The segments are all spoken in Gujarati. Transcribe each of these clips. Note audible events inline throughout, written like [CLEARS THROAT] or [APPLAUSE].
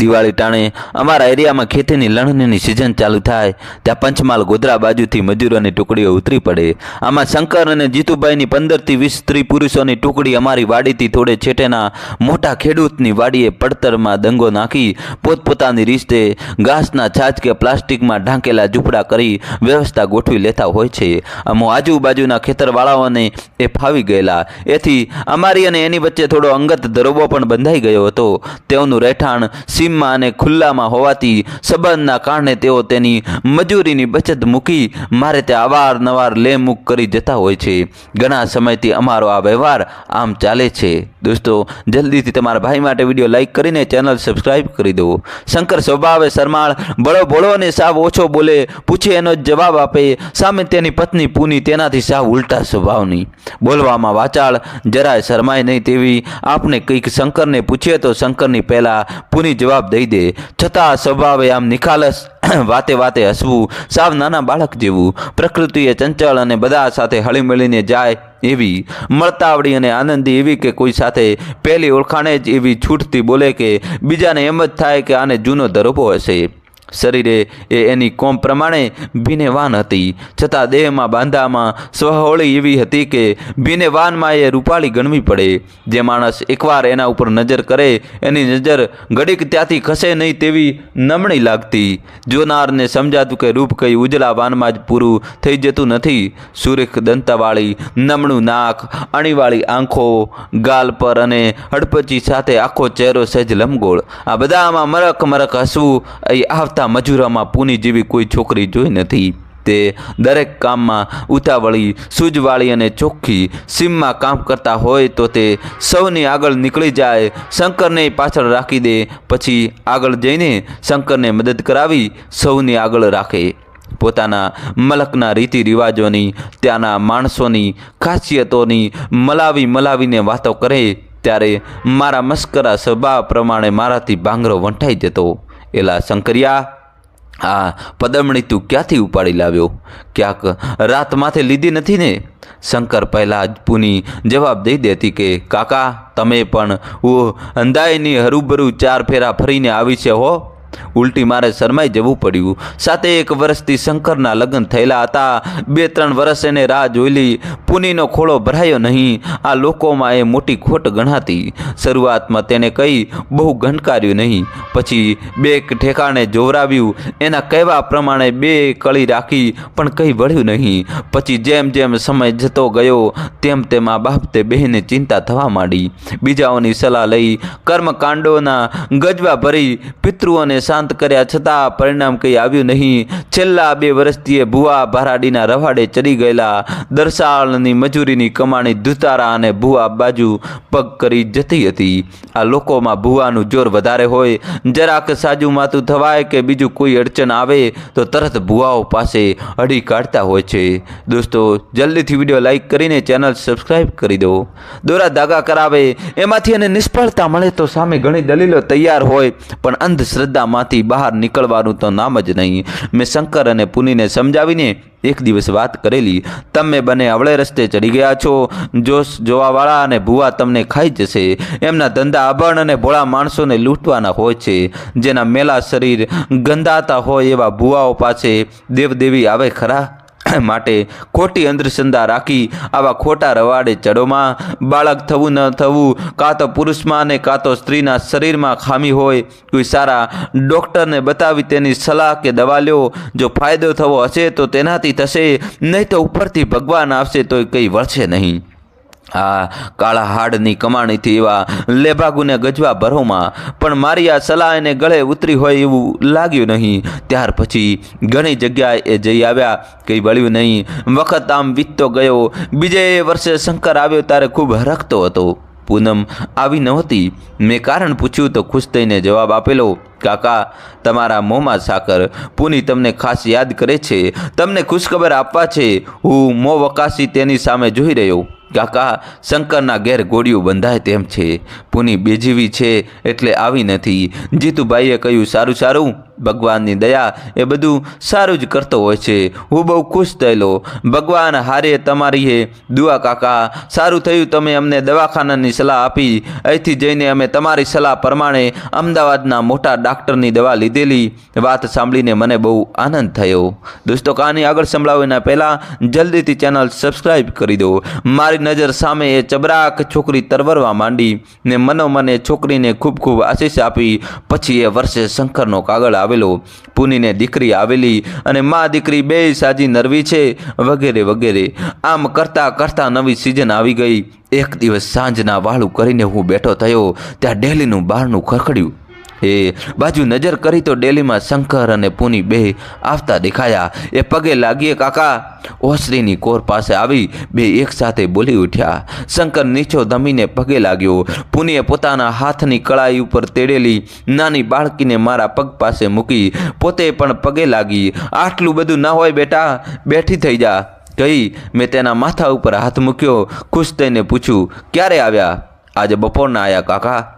દિવાળી ટાણે અમારા એરિયામાં ખેતીની લણણીની સિઝન ચાલુ થાય, ત્યાં પંચમહાલ ગોધરા બાજુથી મજૂરોની ટુકડીઓ ઉતરી પડે. આમાં શંકર અને જીતુભાઈની પંદરથી વીસ સ્ત્રી પુરુષોની ટુકડી અમારી વાડીથી થોડે છેટેના મોટા ખેડૂતની વાડીએ પડતરમાં દંગો નાખી, પોતપોતાની રીતે ઘાસના છાજ કે પ્લાસ્ટિકમાં ઢાંકેલા ઝૂંપડા કરી વ્યવસ્થા ગોઠવી લેતા હોય છે. અમો આજુબાજુના ખેતરવાળાઓને એ ફાવી ગયેલા. એથી અમારી અને એની વચ્ચે થોડો અંગત દરોબો પણ બંધાઈ ગયો હતો. તેઓનું રહેઠાણ સીમમાં અને ખુલ્લામાં હોવાથી સંબંધના કારણે તેઓ તેની મજૂરીની બચત મૂકી મારે તે અવારનવાર લે મૂક કરી જતા હોય છે. ઘણા સમયથી અમારો આ વ્યવહાર આમ ચાલે છે. દોસ્તો, જલ્દીથી તમારા ભાઈ માટે વીડિયો લાઈક કરીને ચેનલ સબસ્ક્રાઈબ કરી દો. શંકર સ્વભાવે શરમાળ બળો ભળો અને સાવ ઓછો બોલે, પૂછે એનો જ જવાબ આપે. સામે તેની પત્ની પૂની તેનાથી સાવ ઉલટા સ્વભાવની. બોલવામાં વાચાળ, જરાય શરમાય નહીં તેવી આપણે કંઈક શંકરને પૂછીએ તો શંકરની પહેલાં પૂની જવાબ દઈ દે. છતાં સ્વભાવે આમ નિખાલસ [CLEARS THROAT] વાતે વાતે હસવું, સાવ નાના બાળક જેવું, પ્રકૃતિએ ચંચળ અને બધા સાથે હળીમળીને જાય એવી મળતાવડી અને આનંદી એવી કે કોઈ સાથે પહેલી ઓળખાણે જ એવી છૂટથી બોલે કે, બીજાને એમ જ થાય કે આને જૂનો ધરોપો હશે. શરીરે એ એની કોમ પ્રમાણે ભીનેવાન હતી. છતાં દેહમાં બાંધામાં સ્વહોળી એવી હતી કે ભીનેવાનમાં એ રૂપાળી ગણવી પડે. જે માણસ એકવાર એના ઉપર નજર કરે, એની નજર ઘડીક ત્યાંથી ખસે નહીં તેવી નમણી લાગતી. જોનારને સમજાતું કે રૂપ કઈ ઉજળા વાનમાં જ પૂરું થઈ જતું નથી. સુરેખ દંતાવાળી, નમણું નાક, અણીવાળી આંખો, ગાલ પર અને હડપચી સાથે આખો ચહેરો સહેજ લંબગોળ. આ બધામાં મરક મરક હસવું એ આવતા મજૂરોમાં પૂની જેવી કોઈ છોકરી જોઈ નથી. તે દરેક કામમાં ઉતાવળી સૂઝવાળી અને ચોખ્ખી સીમમાં કામ કરતા હોય તો તે સૌની આગળ નીકળી જાય, શંકરને પાછળ રાખી દે, પછી આગળ જઈને શંકરને મદદ કરાવી સૌની આગળ રાખે. પોતાના મલકના રીતિ રિવાજોની, ત્યાંના માણસોની, ખાસિયતોની મલાવી મલાવીને વાતો કરે, ત્યારે મારા મસ્કરા સ્વભાવ પ્રમાણે મારાથી ભાંગરો વંટાઈ જતો. એલા શંકરિયા, આ પદમણી તું ક્યાંથી ઉપાડી લાવ્યો? ક્યાંક રાત માથે લીધી નથી ને? શંકર પહેલાં જ પૂની જવાબ દઈ દેતી કે, કાકા, તમે પણ હું અંધાયની હરુભરું ચાર ફેરા ફરીને આવી છે હો. ઉલટી મારે શરમાઈ જવું પડ્યું. સાથે એક વર્ષથી શંકરના લગ્ન થયેલા હતા. બે ત્રણ વર્ષ એને રાહ જોઈલી પુનીનો ખોળો ભરાયો નહીં. આ લોકોમાં એ મોટી ખોટ ગણાતી. શરૂઆતમાં તેને કંઈ બહુ ગણકાર્યું નહીં. પછી બે ઠેકાણે જોવરાવ્યું. એના કહેવા પ્રમાણે બે કળી રાખી, પણ કંઈ વળ્યું નહીં. પછી જેમ જેમ સમય જતો ગયો, તેમ તેમ બાબતે બહેને ચિંતા થવા માંડી. બીજાઓની સલાહ લઈ, કર્મકાંડોના ગજવા ભરી, પિતૃઓને શાંત કર્યા છતાં પરિણામ કંઈ આવ્યું નહીં. છેલ્લા બે વર્ષથી એ ભુવા ભરાડીના રવાડે ચડી ગયેલા દરસાળની મજૂરીની કમાણી ધુતારા અને ભુવા બાજુ પગ કરી જતી હતી. આ લોકોમાં ભુવાનું જોર વધારે હોય. જરાક સાજુ માથું થવાય કે બીજું કોઈ અડચણ આવે તો તરત ભુવાઓ પાસે અડી કાઢતા હોય છે. દોસ્તો, જલ્દીથી વીડિયો લાઈક કરીને ચેનલ સબસ્ક્રાઈબ કરી દો. દોરા ધાગા કરાવે. એમાંથી એને નિષ્ફળતા મળે તો સામે ઘણી દલીલો તૈયાર હોય, પણ અંધશ્રદ્ધામાંથી બહાર નીકળવાનું તો નામ જ નહીં. મેં શંકર અને પુનીને સમજાવીને એક દિવસ વાત કરેલી. તમે બંને અવળે રસ્તે ચડી ગયા છો. જોશ જોવાવાળા અને ભૂવા તમને ખાઈ જશે. એમના ધંધા અભણ અને ભોળા માણસોને લૂંટવાના હોય છે. જેના મેલા શરીર ગંધાતા હોય એવા ભૂવાઓ પાસે દેવદેવી આવે ખરા? માટે ખોટી અંધશ્રદ્ધા રાખી આવા ખોટા રવાડે ચડોમાં બાળક થવું ન થવું, કાં તો પુરુષમાં અને કાં તો સ્ત્રીના શરીરમાં ખામી હોય, કોઈ સારા ડૉક્ટરને બતાવી તેની સલાહ કે દવા લ્યો. જો ફાયદો થવો હશે તો તેનાથી થશે, નહીં તો ઉપરથી ભગવાન આવશે તો કંઈ વળશે નહીં. આ કાળા હાડની કમાણીથી એવા લેભાગુને ગજવા ભરોમાં, પણ મારી આ સલાહ એને ગળે ઉતરી હોય એવું લાગ્યું નહીં. ત્યાર પછી ઘણી જગ્યાએ એ જઈ આવ્યા, કંઈ વળ્યું નહીં. વખત આમ વીતતો ગયો. બીજે વર્ષે શંકર આવ્યો ત્યારે ખૂબ હરખતો હતો. પૂનમ આવી નહોતી. મેં કારણ પૂછ્યું તો ખુશ થઈને જવાબ આપેલો, કાકા, તમારા મોંમાં સાકર. પુની તમને ખાસ યાદ કરે છે. તમને ખુશખબર આપવા છે. હું મો વકાશી તેની સામે જોઈ રહ્યો. કાકા, શંકરના ઘેર ગોળીઓ બંધાય તેમ છે. પુની બેજીવી છે એટલે આવી નથી. જીતુભાઈએ કહ્યું, સારું સારું. ભગવાનની દયા એ બધું સારું જ કરતો હોય છે. હું બહુ ખુશ થયેલો. ભગવાન હારે તમારી હે દુઆ કાકા, સારું થયું તમે અમને દવાખાનાની સલાહ આપી. અહીંથી જઈને અમે તમારી સલાહ પ્રમાણે અમદાવાદના મોટા ડાક્ટરની દવા લીધેલી. વાત સાંભળીને મને બહુ આનંદ થયો. દોસ્તો કહાની આગળ સંભળાવો એના પહેલાં જલ્દીથી ચેનલ સબસ્ક્રાઈબ કરી દો. મારી નજર સામે એ ચબરાક છોકરી તરવરવા માંડી ને મનોમને છોકરીને ખૂબ ખૂબ આશીષ આપી. પછી એ વર્ષે શંકરનો કાગળ આવેલો. પુનીને દીકરી આવેલી અને મા દીકરી બે સાજી નરવી છે, વગેરે વગેરે. આમ કરતાં કરતાં નવી સિઝન આવી ગઈ. એક દિવસ સાંજના વાળું કરીને હું બેઠો થયો. ત્યાં ડેલીનું બહારનું ખખડ્યું એ બાજુ નજર કરી તો ડેલીમાં શંકર અને પુની બે આવતા દેખાયા. એ પગે લાગીએ કાકા ઓસરીની કોર પાસે આવી બે એકસાથે બોલી ઉઠ્યા. શંકર નીચો ધમીને પગે લાગ્યો. પુનીએ પોતાના હાથની કળાઈ ઉપર તેડેલી નાની બાળકીને મારા પગ પાસે મૂકી. પોતે પણ પગે લાગી. આટલું બધું ના હોય બેટા, બેઠી થઈ જા. કહી મેં તેના માથા ઉપર હાથ મૂક્યો. ખુશ થઈને પૂછ્યું, ક્યારે આવ્યા? આજે બપોરના આવ્યા કાકા?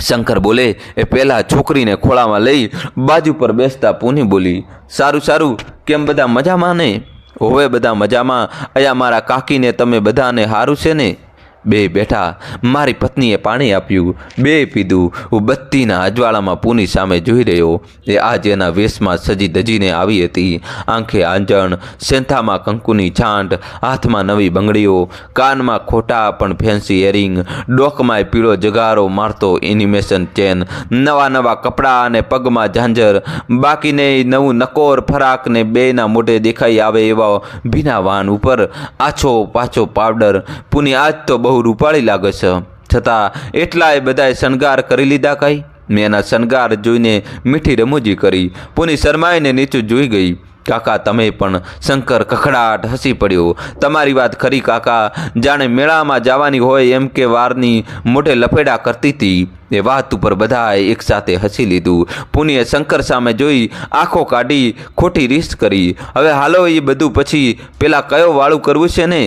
શંકર બોલે, એ પહેલાં છોકરીને ખોળામાં લઈ બાજુ પર બેસતા પૂની બોલી, સારું સારું, કેમ બધા મજામાં ને? હોવે બધા મજામાં. અહીંયા મારા કાકીને તમે બધાને સારું છે ને? બે બેઠા મારી પત્નીએ પાણી આપ્યું. બે પીધું. હું બત્તીના અજવાળામાં પૂની સામે જોઈ રહ્યો. એ આજે એના વેશમાં સજી ધજીને આવી હતી. આંખે આંજણ, સેંથામાં કંકુની છાંટ, હાથમાં નવી બંગડીઓ, કાનમાં ખોટા પણ ફેન્સી એરિંગ ડોકમાં પીળો જગારો મારતો એનિમેશન ચેન નવા નવા કપડાં અને પગમાં ઝાંઝર, બાકીને નવું નકોર ફરાક ને બેના મોઢે દેખાઈ આવે એવા ભીના વાન ઉપર આછો પાછો પાવડર. પુની આજ તો બહુ રૂપાળી લાગે છે. છતાં એટલાય બધાએ શણગાર કરી લીધા કઈ? મેં એના શણગાર જોઈને મીઠી રમૂજી કરી. પુની શરમાઈને નીચું જોઈ ગઈ. કાકા, તમે પણ શંકર કખડાટ હસી પડ્યો. તમારી વાત ખરી કાકા. જાણે મેળામાં જવાની હોય એમ કે વારની મોઢે લફેડા કરતી હતી એ વાત ઉપર બધાએ એકસાથે હસી લીધું. પુનીએ શંકર સામે જોઈ આંખો કાઢી ખોટી રીસ કરી. હવે હાલો એ બધું પછી પેલા કયો વાળું કરવું છે ને?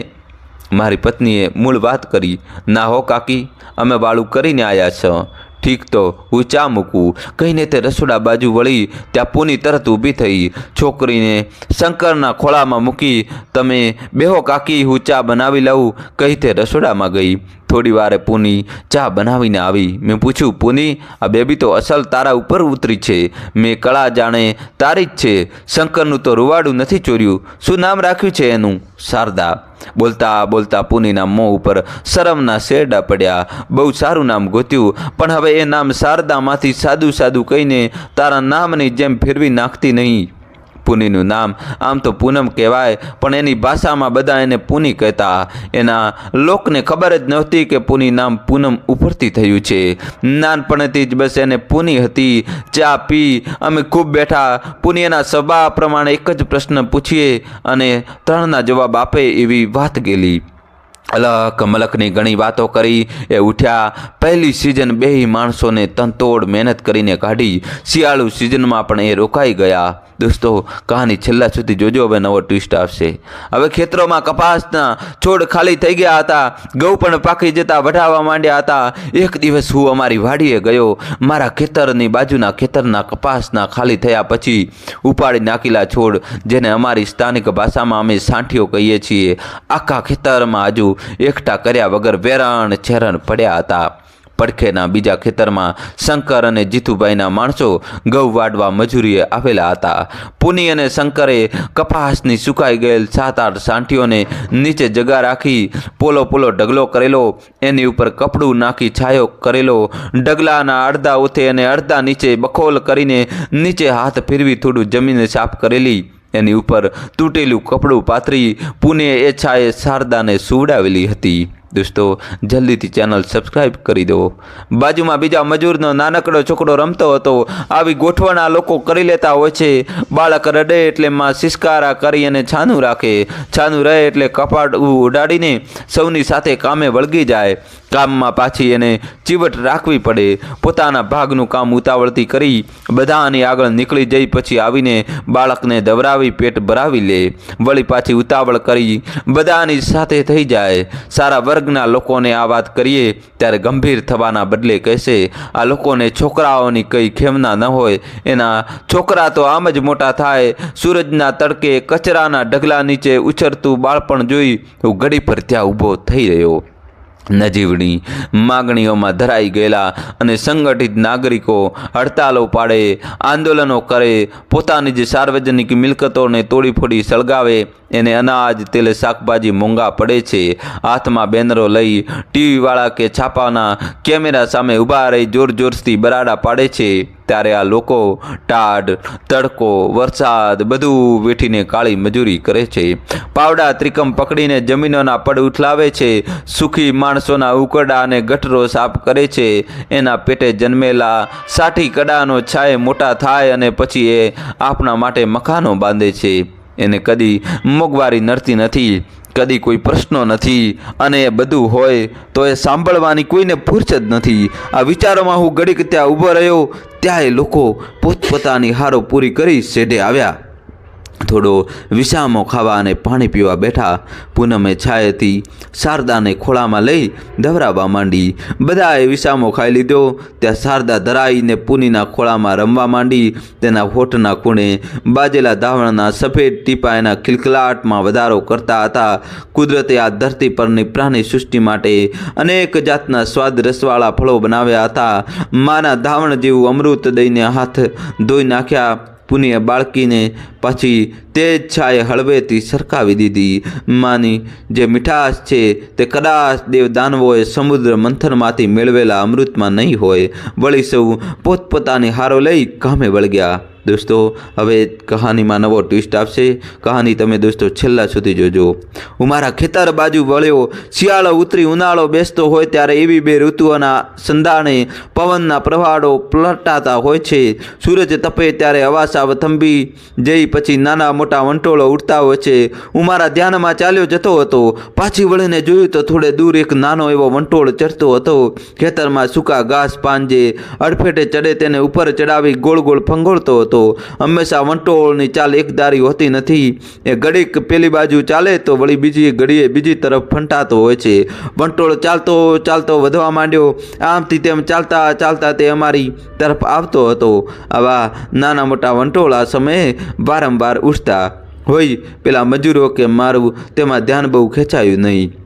મારી પત્નીએ મૂળ વાત કરી ના હો કાકી, અમે વાળું કરીને આવ્યા છો. ઠીક તો, હું ચા મૂકું. કહીને તે રસોડા બાજુ વળી ત્યાં પૂની તરત ઊભી થઈ. છોકરીને શંકરના ખોળામાં મૂકી, તમે બેહો કાકી, હું ચા બનાવી લઉં. કહી તે રસોડામાં ગઈ. થોડી વારે પૂની ચા બનાવીને આવી. મેં પૂછ્યું, પૂની, આ બેબી તો અસલ તારા ઉપર ઉતરી છે. મેં કળા જાણે તારી જ છે. શંકરનું તો રૂવાડું નથી ચોર્યું. શું નામ રાખ્યું છે એનું? શારદા. બોલતા બોલતા પુનીના મોં ઉપર શરમના શેરડા પડ્યા. બહુ સારું નામ ગોત્યું, પણ હવે એ નામ શારદામાંથી સાદું સાદું કહીને તારા નામની જેમ ફેરવી નાખતી નહીં. પુનીનું નામ. આમ તો પૂનમ કહેવાય, પણ એની ભાષામાં બધા એને પુની કહેતા. એના લોકને ખબર જ નહોતી કે પુની નામ પૂનમ ઉપરથી થયું છે. નાનપણથી જ બસ એને પુની હતી. ચા પી, અમે ખૂબ બેઠા. પુની એના સ્વભાવ પ્રમાણે એક જ પ્રશ્ન પૂછીએ અને ત્રણના જવાબ આપે એવી વાત ગયેલી અલક મલકની ઘણી વાતો કરી. એ ઉઠ્યા. પહેલી સિઝન બે માણસોને તનતોડ મહેનત કરીને કાઢી. શિયાળુ સિઝનમાં પણ એ રોકાઈ ગયા. દોસ્તો, કહાની છેલ્લા સુધી જોજો હવે નવો ટ્વિસ્ટ આવશે. હવે ખેતરોમાં કપાસના છોડ ખાલી થઈ ગયા હતા. ગૌ પણ પાકી જતા વઢાવવા માંડ્યા હતા. એક દિવસ હું અમારી વાડીએ ગયો. મારા ખેતરની બાજુના ખેતરના કપાસના ખાલી થયા પછી ઉપાડી નાખેલા છોડ, જેને અમારી સ્થાનિક ભાષામાં અમે સાંઠીઓ કહીએ છીએ. આખા ખેતરમાં હજુ એકઠા કર્યા વગર વેરાણ છેરણ પડ્યા હતા. પડખેના બીજા ખેતરમાં શંકર અને જીતુભાઈના માણસો ઘઉં વાડવા મજૂરીએ આવેલા હતા. પુની અને શંકરે કપાસની સુકાઈ ગયેલ સાત આઠ સાંઠીઓને નીચે જગા રાખી પોલો પોલો ઢગલો કરેલો, એની ઉપર કપડું નાખી છાયો કરેલો, ઢગલાના અડધા ઉથે અને અડધા નીચે બખોલ કરીને નીચે હાથ ફેરવી થોડું જમીને સાફ કરેલી. એની ઉપર તૂટેલું કપડું પાથરી પુને છાએ શારદાને સુવડાવેલી હતી. દોસ્તો, જલ્દીથી ચેનલ સબસ્ક્રાઈબ કરી દો. બાજુમાં બીજા મજૂરનો નાનકડો છોકરો રમતો હતો. આવી ગોઠવણા લોકો કરી લેતા હોય છે. બાળક રડે એટલે માં સિસકારા કરી અને છાનું રાખે. છાનું રહે એટલે કપાટ ઉડાડીને સૌની સાથે કામે વળગી જાય. કામમાં પાછી એને ચીવટ રાખવી પડે. પોતાના ભાગનું કામ ઉતાવળથી કરી બધાની આગળ નીકળી જઈ પછી આવીને બાળકને દવરાવી, પેટ ભરાવી લે. વળી પાછી ઉતાવળ કરી બધાની સાથે થઈ જાય. સારા વર્ગના લોકોને આ વાત કરીએ ત્યારે ગંભીર થવાના બદલે કહેશે, આ લોકોને છોકરાઓની કંઈ ખેમના ન હોય. એના છોકરા તો આમ જ મોટા થાય. સૂરજના તડકે કચરાના ઢગલા નીચે ઉછરતું બાળપણ જોઈ હું ઘડી પર ત્યાં ઊભો થઈ રહ્યો. નજીવની માગણીઓમાં ધરાઈ ગયેલા અને સંગઠિત નાગરિકો હડતાલો પાડે, આંદોલનો કરે, પોતાની જે સાર્વજનિક મિલકતોને તોડી ફોડી સળગાવે, એને અનાજ, તેલ, શાકભાજી મોંઘા પડે છે. હાથમાં બેનરો લઈ ટીવીવાળા કે છાપાના કેમેરા સામે ઊભા રહી જોર જોરથી બરાડા પાડે છે. ત્યારે આ લોકો ટાઢ, તડકો, વરસાદ બધું વેઠીને કાળી મજૂરી કરે છે. પાવડા ત્રિકમ પકડીને જમીનોના પડ ઉઠલાવે છે. સુખી માણસોના ઉકરડા અને ગઠરો સાફ કરે છે. એના પેટે જન્મેલા સાઠી કડાનો છાય મોટા થાય અને પછી એ આપણા માટે મકાનો બાંધે છે. એને કદી મોંઘવારી નડતી નથી, કદી કોઈ પ્રશ્નો નથી અને એ બધું હોય તો એ સાંભળવાની કોઈને ફુરસદ નથી. આ વિચારોમાં હું ઘડીક ત્યાં ઊભો રહ્યો ત્યાં એ લોકો પોતપોતાની હારો પૂરી કરી શેઢે આવ્યા. થોડો વિસામો ખાવા અને પાણી પીવા બેઠા. પૂનમે છાયેથી શારદાને ખોળામાં લઈ દવરાવવા માંડી. બધાએ વિસામો ખાઈ લીધો. ત્યાં શારદા ધરાઈને પૂનીના ખોળામાં રમવા માંડી. તેના હોઠના ખૂણે બાજેલા ધાવણના સફેદ ટીપા એના ખિલખલાટમાં વધારો કરતા હતા. કુદરતે આ ધરતી પરની પ્રાણી સૃષ્ટિ માટે અનેક જાતના સ્વાદ રસવાળા ફળો બનાવ્યા હતા. માના ધાવણ જેવું અમૃત દઈને હાથ ધોઈ નાખ્યા. પુનિએ બાળકીને પછી તે જ છાએ હળવેથી સરકાવી દીધી. માની, જે મીઠાશ છે, તે કદાચ દેવદાનવોએ સમુદ્ર મંથનમાંથી મેળવેલા અમૃતમાં નહીં હોય. વળી સૌ પોતપોતાની હારો લઈ કામે વળગ્યા. દોસ્તો, હવે કહાનીમાં નવો ટ્વિસ્ટ આપશે કહાની તમે દોસ્તો છેલ્લા સુધી જોજો. હું મારા ખેતર બાજુ વળ્યો. શિયાળો ઉતરી ઉનાળો બેસતો હોય ત્યારે એવી બે ઋતુઓના સંધાણે પવનના પ્રવાહો પલટાતા હોય છે. સૂરજ તપે ત્યારે હવાસાવ થંભી જઈ પછી નાના મોટા વંટોળો ઉડતા હોય છે. હું મારા ધ્યાનમાં ચાલ્યો જતો હતો. પાછી વળીને જોયું તો થોડે દૂર એક નાનો એવો વંટોળ ચડતો હતો. ખેતરમાં સૂકા ઘાસ પાંજે અડફેટે ચડે તેને ઉપર ચડાવી ગોળ ગોળ ફંગોળતો હતો. હંમેશા વંટોળની ચાલ એકધારી હોતી નથી. એ ઘડીક પેલી બાજુ ચાલે તો વળી બીજી ઘડીએ બીજી તરફ ફંટાતો હોય છે. વંટોળ ચાલતો ચાલતો વધવા માંડ્યો. આમથી તેમ ચાલતા ચાલતા તે અમારી તરફ આવતો હતો. આવા નાના મોટા વંટોળ સમયે વારંવાર ઉઠતા હોય પેલા મજૂરો કે મારવું તેમાં ધ્યાન બહુ ખેંચાયું નહીં.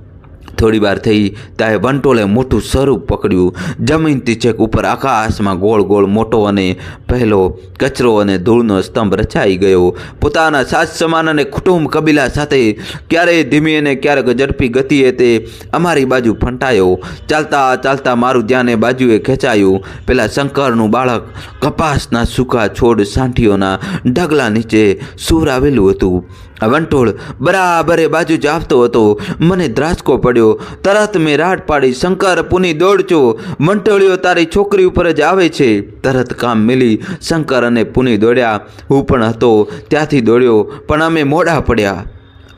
થોડી વાર થઈ ત્યારે વંટોળે મોટું સ્વરૂપ પકડ્યું. જમીનથી છેક ઉપર આકાશમાં ગોળ ગોળ મોટો અને પહેલો કચરો અને ધૂળનો સ્તંભ રચાઈ ગયો. પોતાના સાસ સમાન અને કુટુંબ કબીલા સાથે ક્યારેય ધીમી અને ક્યારેક ઝડપી ગતિએ તે અમારી બાજુ ફંટાયો. ચાલતા ચાલતા મારું ધ્યાન એ બાજુએ ખેંચાયું. પેલા શંકરનું બાળક કપાસના સૂકા છોડ સાંઠીઓના ઢગલા નીચે સૂર આવેલું હતું. આ વંટોળ બરાબર એ બાજુ જ આવતો હતો. મને ધ્રાસકો પડ્યો. તરત મેં રાહટ પાડી શંકર પુની દોડજો વંટોળીઓ તારી છોકરી ઉપર જ આવે છે. તરત કામ મિલી શંકર અને પુની દોડ્યા. હું પણ હતો ત્યાંથી દોડ્યો, પણ અમે મોડા પડ્યા.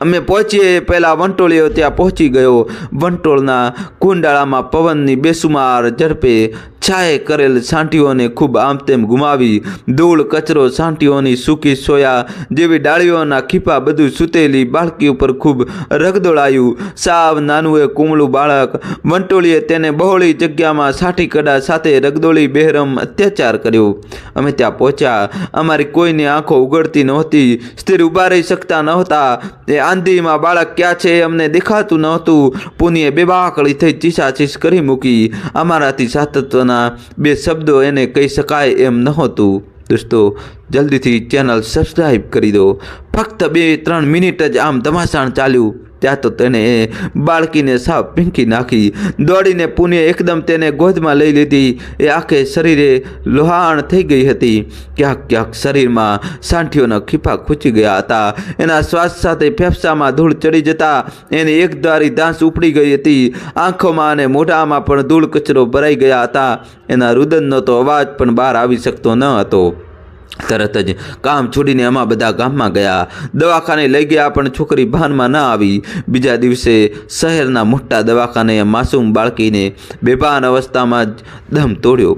અમે પહોંચીએ પહેલાં વંટોળીઓ ત્યાં પહોંચી ગયો. વંટોળના કુંડાળામાં પવનની બેસુમાર ઝડપે છાએ કરેલ સાંટીઓને ખૂબ આમ તેમ ગુમાવી, ધૂળ, કચરો સાંટીઓની સૂકી સોયા જેવી ડાળીઓના ખીપા બધું સૂતેલી બાળકી ઉપર ખૂબ રગદોળાયું. સાવ નાનું એ કુમળું બાળક, વંટોળીએ તેને બહોળી જગ્યામાં સાઠી કડા સાથે રગદોળી બેહરમ અત્યાચાર કર્યો. અમે ત્યાં પહોંચ્યા. અમારી કોઈની આંખો ઉગડતી નહોતી. સ્થિર ઊભા રહી શકતા નહોતા. એ આંધીમાં બાળક ક્યાં છે અમને દેખાતું નહોતું. પુનીએ બેબાકળી થઈ ચીસાચીસ કરી મૂકી. અમારાથી સાતત્વના બે શબ્દો એને કહી શકાય એમ નહોતું દોસ્તો, જલ્દીથી ચેનલ સબસ્ક્રાઈબ કરી દો. ફક્ત બે, ત્રણ મિનિટ જ આમ ધમાસાણ ચાલ્યું. ત્યાં તો તેણે બાળકીને સાવ પીંકી નાખી, દોડીને પુને એકદમ તેને ગોદમાં લઈ લીધી. એ આખે શરીરે લોહાણ થઈ ગઈ હતી. ક્યાંક ક્યાંક શરીરમાં સાંઠીઓના ખીફા ખૂંચી ગયા હતા. એના શ્વાસ સાથે ફેફસામાં ધૂળ ચડી જતા એની એક દ્વારી દાંસ ઉપડી ગઈ હતી. આંખોમાં અને મોઢામાં પણ ધૂળ કચરો ભરાઈ ગયા હતા. એના રુદનનો તો અવાજ પણ બહાર આવી શકતો ન હતો. તરત જ કામ છોડીને આમાં બધા ગામમાં ગયા. દવાખાને લઈ ગયા, પણ છોકરી ભાનમાં ના આવી. બીજા દિવસે શહેરના મોટા દવાખાને માસૂમ બાળકીને બેભાન અવસ્થામાં જ દમ તોડ્યો.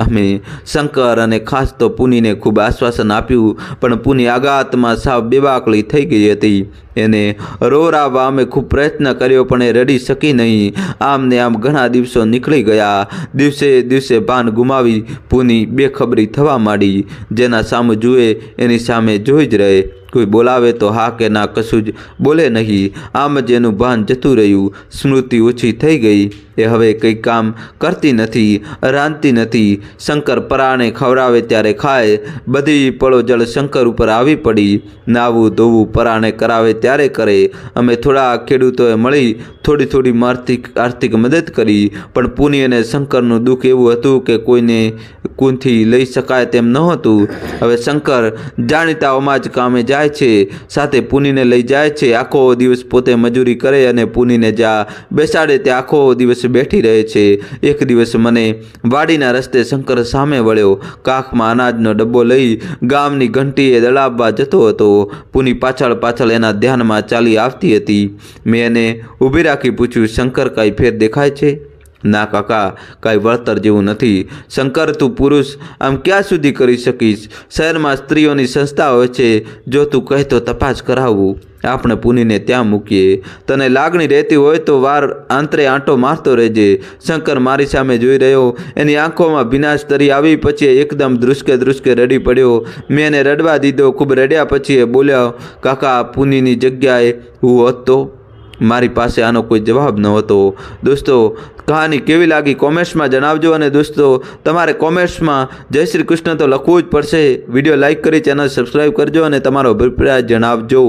અમે શંકર અને ખાસ તો પુનીને ખૂબ આશ્વાસન આપ્યું, પણ પુની આઘાતમાં સાવ બેબાકળી થઈ ગઈ હતી. એને રોરાવવા અમે ખૂબ પ્રયત્ન કર્યો, પણ એ રડી શકી નહીં. આમ ને આમ ઘણા દિવસો નીકળી ગયા. દિવસે દિવસે ભાન ગુમાવી પુની બેખબરી થવા માંડી. જેના સામે જુએ, એની સામે જોઈ જ રહે. કોઈ બોલાવે તો હા કે ના કશું જ બોલે નહીં. આમ જ એનું ભાન જતું રહ્યું. સ્મૃતિ ઓછી થઈ ગઈ. એ હવે કંઈ કામ કરતી નથી, રાંધતી નથી. શંકર પરાણે ખવડાવે ત્યારે ખાય. બધી પળો જળ શંકર ઉપર આવી પડી. નાવું ધોવું પરાણે કરાવે ત્યારે કરે. અમે થોડા ખેડૂતોએ મળી થોડી થોડી આર્થિક આર્થિક મદદ કરી. પણ પુની અને શંકરનું દુઃખ એવું હતું કે કોઈને કુંથી લઈ શકાય તેમ નહોતું. હવે શંકર જાણીતાઓમાં જ કામે જાય છે. સાથે પુનીને લઈ જાય છે. આખો દિવસ પોતે મજૂરી કરે અને પુનીને જ્યાં બેસાડે તે આખો દિવસ બેઠી રહે છે. એક દિવસ મને વાડીના રસ્તે શંકર સામે વળ્યો. કાખમાં અનાજનો ડબ્બો લઈ ગામની ઘંટીએ દળાવવા જતો હતો. પુની પાછળ પાછળ એના ધ્યાનમાં ચાલી આવતી હતી. મેં એને ઊભી રાખી પૂછ્યું, શંકર, કાંઈ ફેર દેખાય છે? ના કાકા, કાંઈ વળતર જેવું નથી. શંકર, તું પુરુષ, આમ ક્યાં સુધી કરી શકીશ? શહેરમાં સ્ત્રીઓની સંસ્થા હોય છે. જો તું કહે તો તપાસ કરાવવું આપણે પુનીને ત્યાં મૂકીએ. તને લાગણી રહેતી હોય તો વાર આંતરે આંટો મારતો રહેજે. શંકર મારી સામે જોઈ રહ્યો. એની આંખોમાં ભીનાશ તરી આવી પછી એકદમ ધ્રુસકે ધ્રુસકે રડી પડ્યો. મેં એને રડવા દીધો. ખૂબ રડ્યા પછી એ બોલ્યો, કાકા, પુનીની જગ્યાએ હું હોત. મારી પાસે આનો કોઈ જવાબ ન હતો. દોસ્તો, કહાની કેવી લાગી કોમેન્ટ્સમાં જણાવજો અને દોસ્તો, તમારે કોમેન્ટ્સમાં જય શ્રી કૃષ્ણ તો લખવું જ પડશે. વીડિયો લાઇક કરી, ચેનલ સબસ્ક્રાઈબ કરજો અને તમારો અભિપ્રાય જણાવજો.